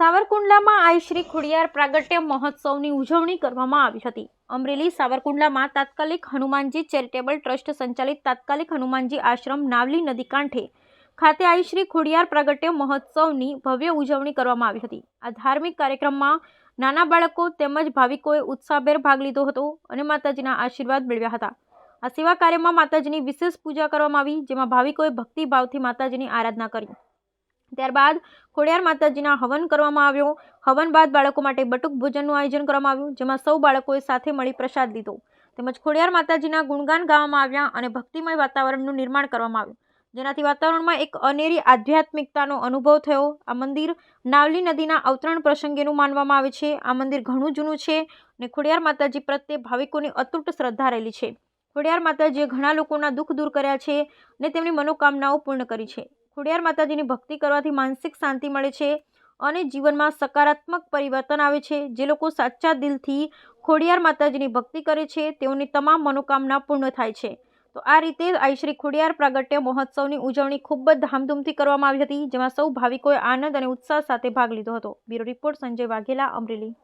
સાવરકુંડલામાં આઈ શ્રી ખોડિયાર પ્રાગટ્ય મહોત્સવની ઉજવણી કરવામાં આવી હતી. અમરેલી સાવરકુંડલામાં તાત્કાલિક હનુમાનજી ચેરિટેબલ ટ્રસ્ટ સંચાલિત તાત્કાલિક હનુમાનજી આશ્રમ નાવલી નદી કાંઠે ખાતે આઈ શ્રી ખોડિયાર પ્રાગટ્ય મહોત્સવની ભવ્ય ઉજવણી કરવામાં આવી હતી. આ ધાર્મિક કાર્યક્રમમાં નાના બાળકો તેમજ ભાવિકોએ ઉત્સાહભેર ભાગ લીધો હતો અને માતાજીના આશીર્વાદ મેળવ્યા હતા. આ સેવા કાર્યમાં માતાજીની વિશેષ પૂજા કરવામાં આવી, જેમાં ભાવિકોએ ભક્તિભાવથી માતાજીની આરાધના કરી. ત્યારબાદ ખોડિયાર માતાજીના હવન કરવામાં આવ્યો. હવન બાદ બાળકો માટે બટુક ભોજનનું આયોજન કરવામાં આવ્યું, જેમાં સૌ બાળકોએ સાથે મળી પ્રસાદ લીધો. તેમજ ખોડિયાર માતાજીના ગુણગાન ગાવામાં આવ્યા અને ભક્તિમય વાતાવરણનું નિર્માણ કરવામાં આવ્યું. જેનાથી વાતાવરણમાં એક અનેરી આધ્યાત્મિકતાનો અનુભવ થયો. આ મંદિર નાવલી નદીના અવતરણ પ્રસંગેનું માનવામાં આવે છે. આ મંદિર ઘણું જૂનું છે અને ખોડિયાર માતાજી પ્રત્યે ભાવિકોની અતૂટ શ્રદ્ધા રહેલી છે. ખોડિયાર માતાજીએ ઘણા લોકોના દુઃખ દૂર કર્યા છે અને તેમની મનોકામનાઓ પૂર્ણ કરી છે. ખોડિયાર માતાજીની ભક્તિ કરવાથી માનસિક શાંતિ મળે છે અને જીવનમાં સકારાત્મક પરિવર્તન આવે છે. જે લોકો સાચા દિલથી ખોડિયાર માતાજીની ભક્તિ કરે છે, તેઓની તમામ મનોકામના પૂર્ણ થાય છે. તો આ રીતે આઈશ્રી ખોડિયાર પ્રાગટ્ય મહોત્સવની ઉજવણી ખૂબ જ ધામધૂમથી કરવામાં આવી હતી, જેમાં સૌ ભાવિકોએ આનંદ અને ઉત્સાહ સાથે ભાગ લીધો હતો. Bureau report Sanjay Vaghela, Amreli.